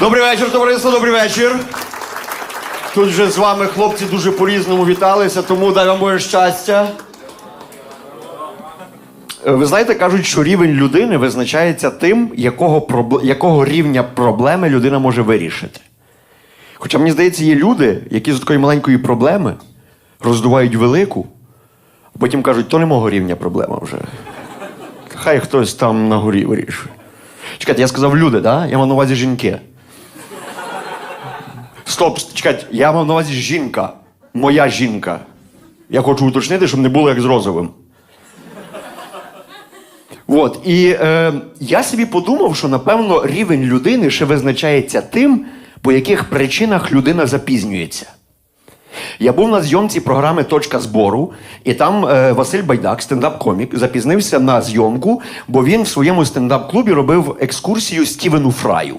Добрий вечір, товариство, добрий вечір. Тут вже з вами хлопці дуже по-різному віталися, тому дай вам Боже щастя. Ви знаєте, кажуть, що рівень людини визначається тим, якого, пробл- якого рівня проблеми людина може вирішити. Хоча мені здається, є люди, які з такої маленької проблеми роздувають велику, а потім кажуть, то не мого рівня проблема вже. Хай хтось там на горі вирішує. Чекайте, я сказав люди, да? Я мав на увазі жінки. Стоп, чекайте, я мав на увазі жінка. Моя жінка. Я хочу уточнити, щоб не було як з розовим. От, і е, я собі подумав, що напевно рівень людини ще визначається тим, по яких причинах людина запізнюється. Я був на зйомці програми Точка збору, і там е, Василь Байдак, стендап-комік, запізнився на зйомку, бо він в своєму стендап-клубі робив екскурсію Стівену Фраю.